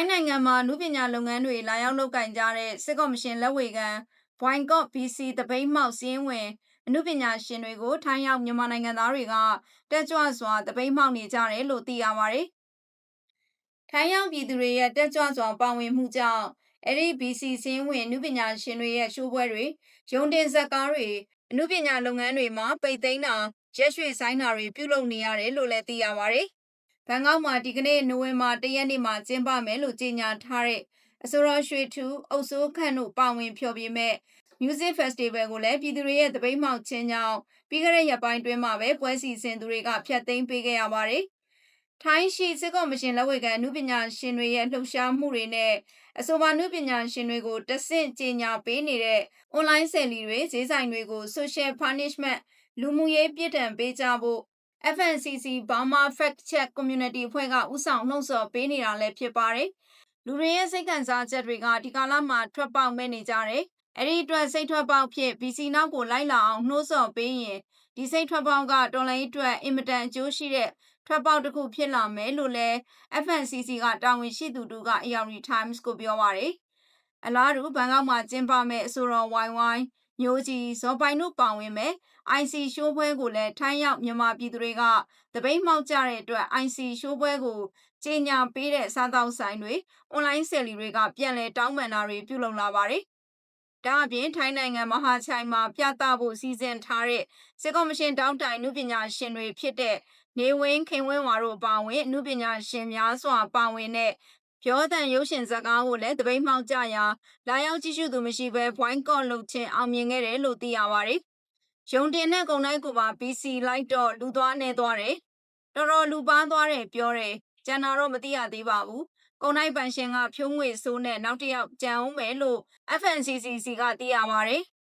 ထိုင်းနိုင်ငံမှာနုပညာလုပ်ငန်းတွေလာရောက်လုပ်ကင်ကြတဲ့စစ်ကော်မရှင်လက်ဝေခံ Boycott BC တပိတ်မှောက်စည်းရင်းဝင်အနုပညာရှင်တွေကိုထိုင်းရောက်မြန်မာနိုင်ငံသားတွေကတက်ကြွစွာတပိတ်မှောက်နေကြတယ်လို့သိရပါတယ်။ထိုင်းရောက်ပြည်သူတွေရဲ့တက်ကြွစွာပါဝင်မှုကြောင့်အဲ့ဒီ BC စည်းရင်းဝင်အနုပညာရှင်တွေရဲ့ရှိုးပွဲတွေရုံတင်ဇက်ကားတွေအနုပညာလုပ်ငန်းတွေမှာပိတ်သိမ်းတာရက်ရွှေဆိုင်တာတွေပြုလုပ်နေရတယ်လို့လည်းသိရပါတယ်။ ဘန်ကောက်မှာဒီကနေ့နိုဝင်ဘာ၁ရက်နေ့မှာကျင်းပမယ်လို့ကြေညာထားတဲ့အစိုးရရွှေထူးအုပ်စိုးခန့်တို့ပါဝင်ဖျော်ဖြေမဲ့ Music Festival ကိုလည်းပြည်သူတွေရဲ့တပိတ်မှောက်ခြင်းကြောင့်ပြီးခဲ့တဲ့ရက်ပိုင်းတွင်းမှာပဲပွဲစီစဉ်သူတွေကဖျက်သိမ်းပေးခဲ့ရပါတယ်။ထိုင်းရှိစစ်ကော်မရှင်လက်ဝေခံအမှုပညာရှင်တွေရဲ့လှုပ်ရှားမှုတွေနဲ့အဆိုပါအမှုပညာရှင်တွေကိုတဆင့်ကြေညာပေးနေတဲ့ online ဆယ်လီတွေဈေးဆိုင်တွေကို social punishment လူမှုရေးပြစ်ဒဏ်ပေးကြဖို့ FNCC Burma Fact Check Community အဖွဲ့ကဥဆောင်နှုတ်ဆော်ပေးနေတာလည်းဖြစ်ပါတယ်။လူတွေရဲ့စိတ်ခံစားချက်တွေကဒီကာလမှာထွက်ပေါက်မဲ့နေကြတယ်။အဲ့ဒီအတွက်စိတ်ထွက်ပေါက်ဖြစ် BC နောက်ကိုလိုက်လာအောင်နှိုးဆော်ပေးရင်ဒီစိတ်ထွက်ပေါက်ကတော်လိုင်းအတွက်အင်မတန်အကျိုးရှိတဲ့ထွက်ပေါက်တစ်ခုဖြစ်လာမယ်လို့လည်း FNCC ကတာဝန်ရှိသူတို့က ARD Times ကိုပြောပါတယ်။အလားတူဘန်ကောက်မှာကျင်းပမဲ့အဆိုတော်ဝိုင်ဝိုင်း မျိုးကြီးဇော်ပိုင်တို့ပါဝင်မဲ့ IC ရှိုးပွဲကိုလည်းထိုင်းရောက်မြန်မာပြည်သူတွေကတပိတ်မှောက်ကြတဲ့အတွက် IC ရှိုးပွဲကိုကြေညာပေးတဲ့စားတောက်ဆိုင်တွေ online ဆယ်လီတွေကပြန်လည်တောင်းပန်တာတွေပြုလုပ်လာပါတယ်။ဒါအပြင်ထိုင်းနိုင်ငံမဟာချိုင်မှာပြသဖို့စီစဉ်ထားတဲ့စစ်ကော်မရှင်တောင်းတိုင်နုပညာရှင်တွေဖြစ်တဲ့နေဝင်းခင်ဝင်းဝါတို့ပါဝင်နုပညာရှင်များစွာပါဝင်တဲ့ ပြောတန်ရုပ်ရှင်ဇာတ်ကားကိုလည်းတပိတ်မှောက်ကြရာလာရောက်ကြည့်ရှုသူမရှိဘဲ boycott လုပ်ခြင်းအောင်မြင်ခဲ့တယ်လို့သိရပါတယ်။ရုံတင်တဲ့ကုန်တိုင်းကိုပါ BC လိုက်တော့လူသွားနေသွားတယ်။တော်တော်လူပါသွားတယ်ပြောတယ်။ကျန်တာတော့မသိရသေးပါဘူး။ကုန်တိုင်းပန်ရှင်ကဖြုံးငွေစိုးနဲ့နောက်တစ်ယောက်ကြံအောင်မယ်လို့ FNCCC ကသိရပါတယ်။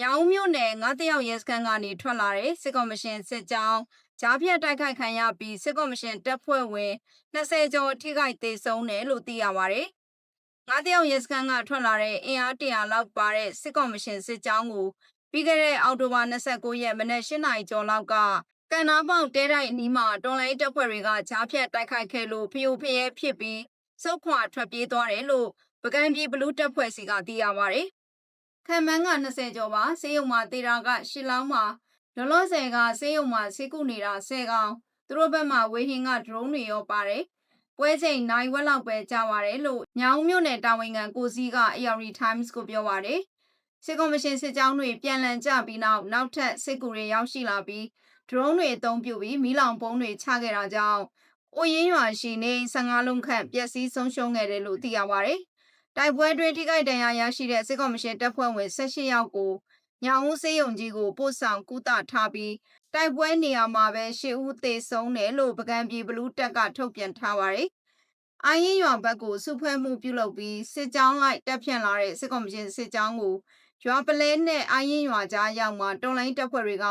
ညောင်မြို့နယ်ငါးတယောက်ရဲစခန်းကနေထွက်လာတဲ့စစ်ကော်မရှင်စစ်ကြောင်း ကြားဖြတ်တိုက်ခိုက်ခံရပြီးစစ်ကော်မရှင်တပ်ဖွဲ့ဝင်20ကျော်ထိခိုက်ဒေဆုံးတယ်လို့သိရပါတယ်။ငါးတယောက်ရဲစခန်းကထွက်လာတဲ့အင်အား100လောက်ပါတဲ့စစ်ကော်မရှင်စစ်ကြောင်းကိုပြီးခဲ့တဲ့အောက်တိုဘာ29ရက်မနက်8နာရီကျော်လောက်ကကန်နာပေါက်တဲတိုက်အနီးမှာတော်လိုင်းတပ်ဖွဲ့တွေကကြားဖြတ်တိုက်ခိုက်ခဲ့လို့ဖျို့ဖျဲဖြစ်ပြီးစုခွာထွက်ပြေးသွားတယ်လို့ပကံပြည်ဘလူးတပ်ဖွဲ့စီကသိရပါတယ်။ခံမှန်းက20ကျော်ပါစေယုံမှာတေတာက10လောင်းမှာ လောလောဆယ်ကစေယုံမှာစေကုနေတာ10ကောင်သူတို့ဘက်မှာဝေဟင်ကဒရုန်းတွေရောပါတယ်။ပွဲချိန်နိုင်ဝက်လောက်ပဲကြာပါတယ်လို့ညောင်မြို့နယ်တာဝန်ခံကိုစည်းက ARD Times ကိုပြောပါတယ်။စစ်ကော်မရှင်စစ်ကြောင်းတွေပြန်လည်ကြပြီးနောက်နောက်ထပ်စစ်ကူတွေရောက်ရှိလာပြီးဒရုန်းတွေအသုံးပြုပြီးမီးလောင်ပုံးတွေချခဲ့တာကြောင့်အိုရင်းရွာရှိနေ15လုံးခန့်ပျက်စီးဆုံးရှုံးခဲ့တယ်လို့သိရပါတယ်။တိုက်ပွဲတွင်ထိခိုက်ဒဏ်ရာရရှိတဲ့စစ်ကော်မရှင်တပ်ဖွဲ့ဝင်18ယောက်ကို ညောင်ဦးစေးရုံကြီးကိုပို့ဆောင်ကုသထားပြီးတိုက်ပွဲနေရာမှာပဲရှေ့ဦးသေဆုံးတယ်လို့ပကံပြည်ဘလူးတက်ကထုတ်ပြန်ထားပါတယ်။အိုင်းရင်ရွာဘက်ကိုစုဖွဲ့မှုပြုလုပ်ပြီးစစ်ကြောင်းလိုက်တက်ဖြန့်လာတဲ့စစ်ကော်မရှင်စစ်ကြောင်းကိုရွာပလဲနဲ့အိုင်းရင်ရွာကြားရောက်မှာတော်လိုင်းတပ်ဖွဲ့တွေက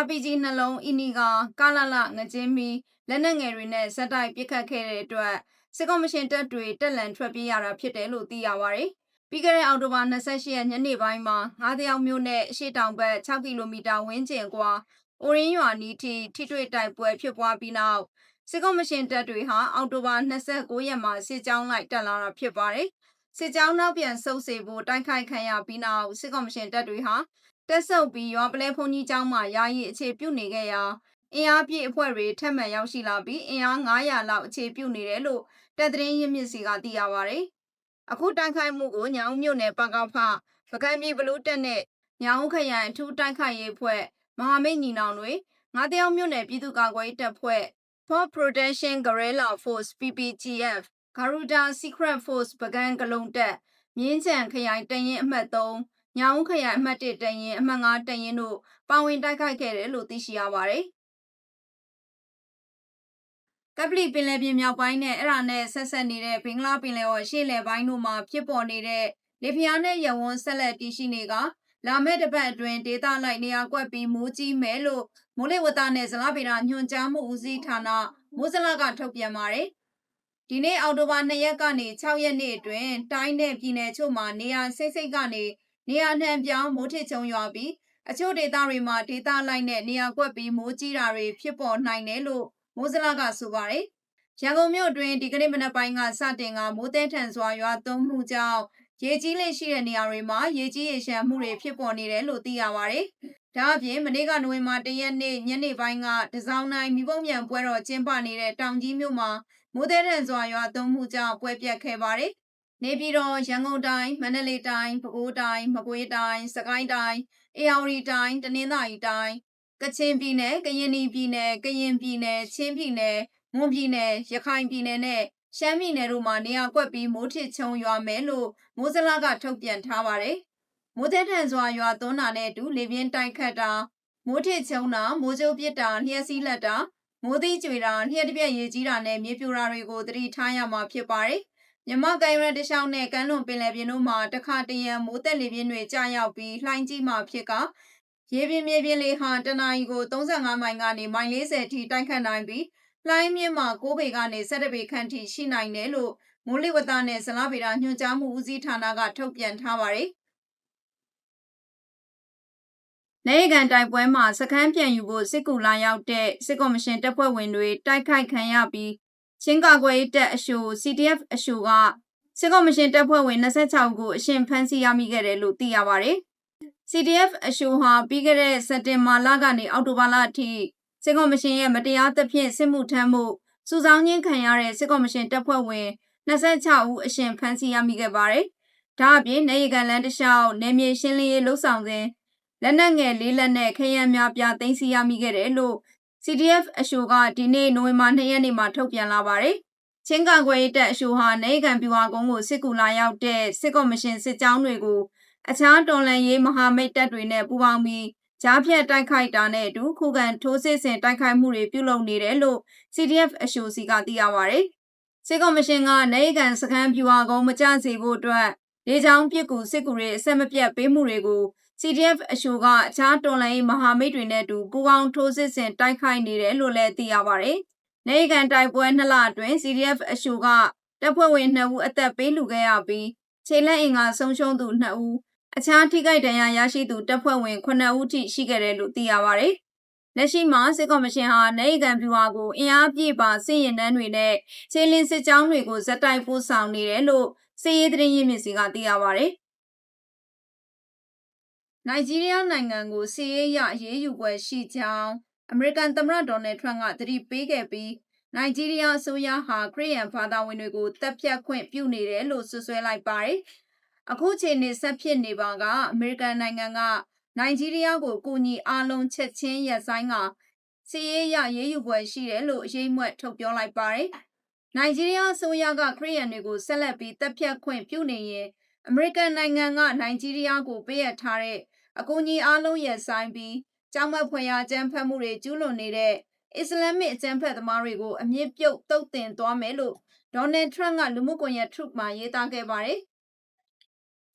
RPG နှလုံးအီနီကကာလလငကျင်းမီလက်နက်ငယ်တွေနဲ့ဇက်တိုက်ပစ်ခတ်ခဲ့တဲ့အတွက်စစ်ကော်မရှင်တပ်တွေတက်လန်ထွက်ပြေးရတာဖြစ်တယ်လို့သိရပါတယ်။ ပြီးခဲ့တဲ့အောက်တိုဘာ28ရက်ညနေပိုင်းမှာငါးတယောက်မြို့နယ်အရှိတောင်ဘက်6ကီလိုမီတာဝန်းကျင်ကွာအိုရင်းရွာနီးထိထိတွေ့တိုက်ပွဲဖြစ်ပွားပြီးနောက်စစ်ကော်မရှင်တပ်တွေဟာအောက်တိုဘာ29ရက်မှာစစ်ကြောင်းလိုက်တက်လာတာဖြစ်ပါတယ်။စစ်ကြောင်းနောက်ပြန်ဆုတ်စေဖို့တိုက်ခိုက်ခံရပြီးနောက်စစ်ကော်မရှင်တပ်တွေဟာတက်ဆုပ်ပြီးရွာပလဲဖုန်ကြီးကျောင်းမှာယာယီအခြေပြုနေခဲ့ရာအင်အားပြည့်အဖွဲ့တွေထပ်မံရောက်ရှိလာပြီးအင်အား900လောက်အခြေပြုနေတယ်လို့တပ်သတင်းရင်းမြစ်စီကသိရပါဗျ။ အခုတိုက်ခိုက်မှုကိုညောင်မြို့နယ်ပကဖပကံပြည်ဘလူးတက်နဲ့ညောင်ခရိုင်အထူးတိုက်ခိုက်ရေးအဖွဲ့မဟာမိတ်ညီနောင်တွေငါးတယောက်မြို့နယ်ပြည်သူ့ကာကွယ်ရေးတပ်ဖွဲ့ For Protection Guerrilla Force PPGF Garuda Secret Force ပကံကလုံတက်မြင်းချံခရိုင်တရင်အမှတ်3ညောင်ခရိုင်အမှတ်1တရင်အမှတ်5တရင်တို့ပါဝင်တိုက်ခိုက်ခဲ့တယ်လို့သိရှိရပါတယ်။ ကပလီပင်လယ်ပြင်မြောက်ပိုင်းနဲ့အဲ့ဒါနဲ့ဆက်ဆက်နေတဲ့ဘင်္ဂလားပင်လယ်ော်ရှေ့လယ်ပိုင်းတို့မှာဖြစ်ပေါ်နေတဲ့လေပြင်းနဲ့ရဝန်းဆက်လက်တည်ရှိနေကလာမယ့်တစ်ပတ်အတွင်းဒေသလိုက်နေရာကွက်ပြီးမိုးကြီးမယ်လို့မိုးလေဝသနဲ့ဇလဗေဒညွှန်ကြားမှုဦးစီးဌာနမိုးစလကထုတ်ပြန်ပါတယ်။ဒီနေ့အောက်တိုဘာ2ရက်ကနေ6ရက်နေ့အတွင်းတိုင်းနဲ့ပြည်နယ်ချို့မှာနေရာစိတ်စိတ်ကနေနေရာနှံပြောင်းမိုးထစ်ချုံရွာပြီးအချို့ဒေသတွေမှာဒေသလိုက်နဲ့နေရာကွက်ပြီးမိုးကြီးတာတွေဖြစ်ပေါ်နိုင်တယ်လို့ မိုးစလကဆိုပါတယ်ရန်ကုန်မြို့အတွင်းဒီကနေ့မနက်ပိုင်းကစတင်ကမိုးတဲထန်စွာရွာသွန်းမှုကြောင့်ရေကြီးလေရှိတဲ့နေရာတွေမှာရေကြီးရေရှမ်းမှုတွေဖြစ်ပေါ်နေတယ်လို့သိရပါတယ်။ဒါအပြင်မနေ့ကနိုဝင်ဘာ၁ရက်နေ့ညနေပိုင်းကတစောင်းတိုင်းမိဘမြန်ပွဲတော်ကျင်းပနေတဲ့တောင်ကြီးမြို့မှာမိုးတဲထန်စွာရွာသွန်းမှုကြောင့်ပွဲပြတ်ခဲ့ပါတယ်။နေပြည်တော်ရန်ကုန်တိုင်းမန္တလေးတိုင်းပဲခူးတိုင်းမကွေးတိုင်းစကိုင်းတိုင်းအေရဝတီတိုင်းတနင်္သာရီတိုင်း ကချင်ပြည်နယ်ကရင်ပြည်နယ်ကရင်ပြည်နယ်ချင်းပြည်နယ်မွန်ပြည်နယ်ရခိုင်ပြည်နယ်နဲ့ရှမ်းပြည်နယ်တို့မှာနေရာကွက်ပြီးမိုးထစ်ချုံရွာမယ်လို့မိုးစလာကထုတ်ပြန်ထားပါတယ်။မိုးတဲ့ထန်စွာရွာသွန်းတာနဲ့အတူလေပြင်းတိုက်ခတ်တာမိုးထစ်ချုံတာမိုးကြိုးပစ်တာလျှက်စီးလက်တာမိုးသီးကြွေတာလျှက်တစ်ပြက်ရေကြီးတာနဲ့မြေပြိုတာတွေကိုသတိထားရမှာဖြစ်ပါတယ်။မြမကံရတရှောင်းနဲ့ကမ်းလွန်ပင်လယ်ပြင်တို့မှာတခါတရံမိုးတက်လေပြင်းတွေကြာရောက်ပြီးလှိုင်းကြီးမှာဖြစ်က ရေပြင်းမြေပြင်းလေးဟာတနအီကို35မိုင်ကနေမိုင်40အထိတိုက်ခတ်နိုင်ပြီးလှိုင်းမြင့်မှာ9ပေကနေ17ပေခန့်ထိရှိနိုင်တယ်လို့မိုးလေဝသနဲ့ဇလဗေဒညွှန်ကြားမှုဦးစီးဌာနကထုတ်ပြန်ထားပါတယ်။နိုင်ကန်တိုက်ပွဲမှာစခန်းပြန်ယူဖို့စစ်ကူလာရောက်တဲ့စစ်ကော်မရှင်တပ်ဖွဲ့ဝင်တွေတိုက်ခိုက်ခံရပြီးချင်းကာကွယ်ရေးတပ်အရှို CDF အရှိုကစစ်ကော်မရှင်တပ်ဖွဲ့ဝင်26ဦးကိုအရှင်ဖမ်းဆီးရမိခဲ့တယ်လို့သိရပါတယ်။ CDF အရှိုဟာပြီးခဲ့တဲ့စက်တင်ဘာလကနေအောက်တိုဘာလအထိစစ်ကော်မရှင်ရဲ့မတရားသဖြင့်စစ်မှုထမ်းမှုစုဆောင်းခြင်းခံရတဲ့စစ်ကော်မရှင်တပ်ဖွဲ့ဝင်26ဦးအရှင်ဖမ်းဆီးရမိခဲ့ပါတယ်။ဒါအပြင်နေရီကန်လန်းတလျှောက်နေမြေရှင်းလင်းရေးလှုပ်ဆောင်စဉ်လက်နက်ငယ်လေးလက်နဲ့ခရမ်းများပြသိမ်းဆည်းရမိခဲ့တယ်လို့ CDF အရှိုကဒီနေ့နိုဝင်ဘာ2ရက်နေ့မှာထုတ်ပြန်လာပါတယ်။ချင်းကာကွယ်ရေးတပ်အရှိုဟာနေကန်ပြူဟာကုန်းကိုစစ်ကူလာရောက်တဲ့စစ်ကော်မရှင်စစ်ကြောင်းတွေကို အခြားတော်လှန်ရေးမဟာမိတ်တပ်တွေနဲ့ပူးပေါင်းပြီးကြားဖြတ်တိုက်ခိုက်တာနဲ့အတူခုခံထိုးစစ်ဆင်တိုက်ခိုက်မှုတွေပြုလုပ်နေတယ်လို့ CDF အရှိုစီကသိရပါဗျ။စစ်ကော်မရှင်ကနေကန်စခန်းပြူဟာကုန်းမကြစေဖို့အတွက်လေကြောင်းပစ်ကူစစ်ကူတွေအဆက်မပြတ်ပေးမှုတွေကို CDF အရှိုကအခြားတော်လှန်ရေးမဟာမိတ်တွေနဲ့အတူပူးပေါင်းထိုးစစ်ဆင်တိုက်ခိုက်နေတယ်လို့လည်းသိရပါတယ်။နေကန်တိုက်ပွဲနှစ်လအတွင်း CDF အရှိုကတပ်ဖွဲ့ဝင်2ဦးအသက်ပေးလူခဲ့ရပြီးခြေလက်အင်္ဂါဆုံးရှုံးသူ2ဦး အခြားထိခိုက်ဒဏ်ရာရရှိသူတပ်ဖွဲ့ဝင်9ဦးထိရှိခဲ့တယ်လို့သိရပါတယ်။လက်ရှိမှာစစ်ကော်မရှင်ဟာနိုင်ကန်ပြူဟာကိုအင်အားပြည့်ပါစစ်ရင်တန်းတွေနဲ့ခြေလင်းစစ်ကြောင်းတွေကိုဇက်တိုက်ပို့ဆောင်နေတယ်လို့စစ်ရေးသတင်းရင်းမြစ်စီကသိရပါတယ်။နိုင်ဂျီးရီးယားနိုင်ငံကိုစစ်ရေးရအရေးယူပွဲရှိကြောင်းအမေရိကန်သမ္မတဒေါ်နယ်ထရန့်ကသတိပေးခဲ့ပြီးနိုင်ဂျီးရီးယားအစိုးရဟာခရီးယန်ဘာသာဝင်တွေကိုတပ်ဖြတ်ခွင့်ပြုနေတယ်လို့ဆွဆွဲလိုက်ပါတယ်။ အခုချိန်နေဆက်ဖြစ်နေပါကအမေရိကန်နိုင်ငံကနိုင်ဂျီးရီးယားကိုကူညီအားလုံးချက်ချင်းရပ်ဆိုင်ကစီးရေးရရေးယူပွဲရှိတယ်လို့အရေးမွက်ထုတ်ပြောလိုက်ပါတယ်။နိုင်ဂျီးရီးယားအစိုးရကခရီးယန်တွေကိုဆက်လက်ပြီးတပ်ဖြတ်ခွင့်ပြုနေရင်အမေရိကန်နိုင်ငံကနိုင်ဂျီးရီးယားကိုပေးအပ်ထားတဲ့အကူအညီအားလုံးရပ်ဆိုင်ပြီးကြောင်းမဖွယ်ရာအကြမ်းဖက်မှုတွေကျူးလွန်နေတဲ့အစ္စလာမစ်အကြမ်းဖက်သမားတွေကိုအမြင့်ပြုတ်တုတ်တင်သွားမယ်လို့ဒေါ်နယ်ထရန့်ကလူမှုကွန်ရက် Truth မှာရေးသားခဲ့ပါတယ်။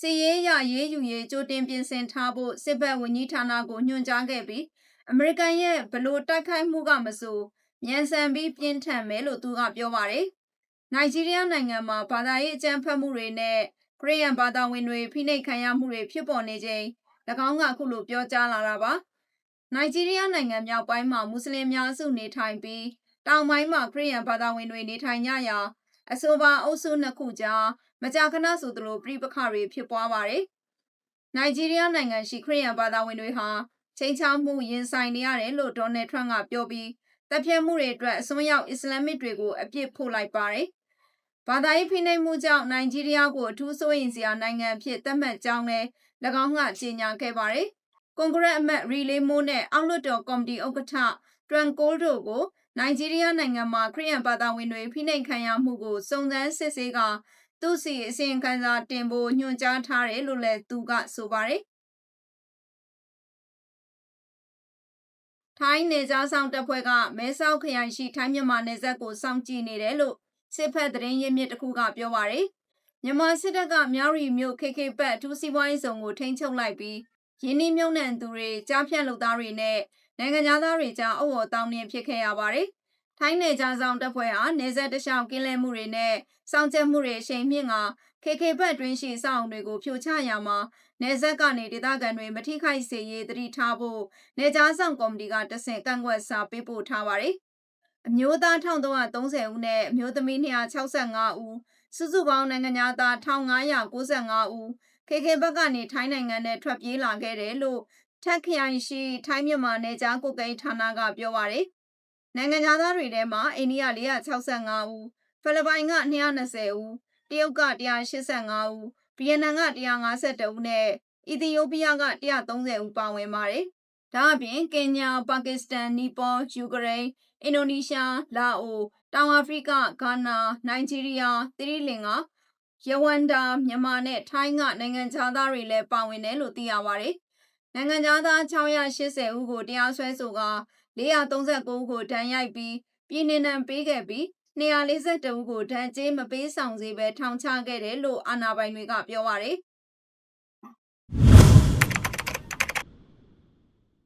စီရေးရရေးယူရေးကြိုတင်ပြင်ဆင်ထားဖို့စစ်ဘက်ဝန်ကြီးဌာနကိုညွှန်ကြားခဲ့ပြီးအမေရိကန်ရဲ့ဘလို့တိုက်ခိုက်မှုကမဆိုမြန်ဆန်ပြီးပြင်းထန်မယ်လို့သူကပြောပါတယ်။နိုင်ဂျီးရီးယားနိုင်ငံမှာဘာသာရေးအကြမ်းဖက်မှုတွေနဲ့ခရီးယန်ဘာသာဝင်တွေဖိနှိပ်ခံရမှုတွေဖြစ်ပေါ်နေချိန်၎င်းကအခုလိုပြောကြားလာတာပါ။နိုင်ဂျီးရီးယားနိုင်ငံမြောက်ပိုင်းမှာမွတ်စလင်များစုနေထိုင်ပြီးတောင်ပိုင်းမှာခရီးယန်ဘာသာဝင်တွေနေထိုင်ကြရာအဆိုပါအုပ်စုနှစ်ခုကြား မကြာခဏဆိုသလိုပြည်ပခါတွေဖြစ်ပွားပါတယ်။နိုင်ဂျီးရီးယားနိုင်ငံရှိခရီးယန်ဘာသာဝင်တွေဟာချိန်ချောက်မှုရင်ဆိုင်နေရတယ်လို့ဒေါ်နယ်ထရန့်ကပြောပြီးတပ်ဖြတ်မှုတွေအတွက်အစွန်းရောက်အစ္စလာမစ်တွေကိုအပြစ်ဖို့လိုက်ပါတယ်။ဘာသာရေးဖိနှိပ်မှုကြောင့်နိုင်ဂျီးရီးယားကိုအထူးစိုးရိမ်စရာနိုင်ငံဖြစ်သတ်မှတ်ကြောင်းလည်း၎င်းကကြေညာခဲ့ပါတယ်။ကွန်ဂရက်အမတ်ရီလေးမိုးနဲ့အောက်လွှတ်တော်ကော်မတီဥက္ကဋ္ဌဒရန်ကိုလ်တို့ကိုနိုင်ဂျီးရီးယားနိုင်ငံမှာခရီးယန်ဘာသာဝင်တွေဖိနှိပ်ခံရမှုကိုစုံစမ်းစစ်ဆေးက သူ့စီအစီရင်ခံစာတင်ဖို့ညွှန်ကြားထားတယ်လို့လည်းသူကဆိုပါတယ်။ထိုင်းနေကြားဆောင်တပ်ဖွဲ့ကမဲဆောက်ခရိုင်ရှိထိုင်းမြန်မာနယ်စပ်ကိုစောင့်ကြည့်နေတယ်လို့စစ်ဖက်သတင်းရင်းမြစ်တစ်ခုကပြောပါရယ်မြန်မာစစ်တပ်ကမြောက်ရီမြို့ KK ဘတ်ထူးစီးပွားရေးဆောင်ကိုထိန်းချုပ်လိုက်ပြီးရင်းနှီးမြုံနှံသူတွေကြားဖြတ်လုပ်သားတွေနဲ့နိုင်ငံသားတွေကြားအုပ်အော်တောင်းနှင်းဖြစ်ခဲ့ရပါတယ်။ ထိုင်းနယ်ကြားဆောင်တပ်ဖွဲ့ဟာနေဆက်တလျှောက်ကင်းလဲမှုတွေနဲ့စောင့်ကြပ်မှုတွေအရှိန်မြင့်က KK ဘတ်တွင်းရှိစောင့်တွေကိုဖြိုချရမှာနေဆက်ကနေဒေသခံတွေမထိခိုက်စေရေးတတိထားဖို့နေကြားဆောင်ကော်မတီကတဆင့်ကန့်ကွက်စာပေးပို့ထားပါတယ်အမျိုးသား1330ဦးနဲ့အမျိုးသမီး265ဦးစုစုပေါင်းနိုင်ငံသား1595ဦးခေခေဘက်ကနေထိုင်းနိုင်ငံနဲ့ထွက်ပြေးလာခဲ့တယ်လို့ထက်ခရိုင်ရှိထိုင်းမြန်မာနယ်ကြားကုတ်ကိန်းဌာနကပြောပါရယ် နိုင်ငံသားတွေထဲမှာအိန္ဒိယ465ဦးဖိလစ်ပိုင်က220ဦးတရုတ်က185ဦးဗီယက်နမ်က152ဦးနဲ့အီသီယိုးပီးယားက130ဦးပါဝင်ပါတယ်ဒါအပြင်ကင်ညာပါကစ္စတန်နီပေါယူကရိန်းအင်ဒိုနီးရှားလာအိုတောင်အာဖရိကဂါနာနိုင်ဂျီးရီးယားသီရိလင်္ကာယဝန္တာမြန်မာနဲ့ထိုင်းကနိုင်ငံသားတွေလည်းပါဝင်တယ်လို့သိရပါတယ်နိုင်ငံသား680ဦးကိုတရားစွဲဆိုက 439ဦးကိုဒဏ်ရိုက်ပြီးပြည်နှင်ဒဏ်ပေးခဲ့ပြီး242ဦးကိုဒဏ်ကြေးမပေးဆောင်စေဘဲထောင်ချခဲ့တယ်လို့အာဏာပိုင်တွေကပြောပါရယ်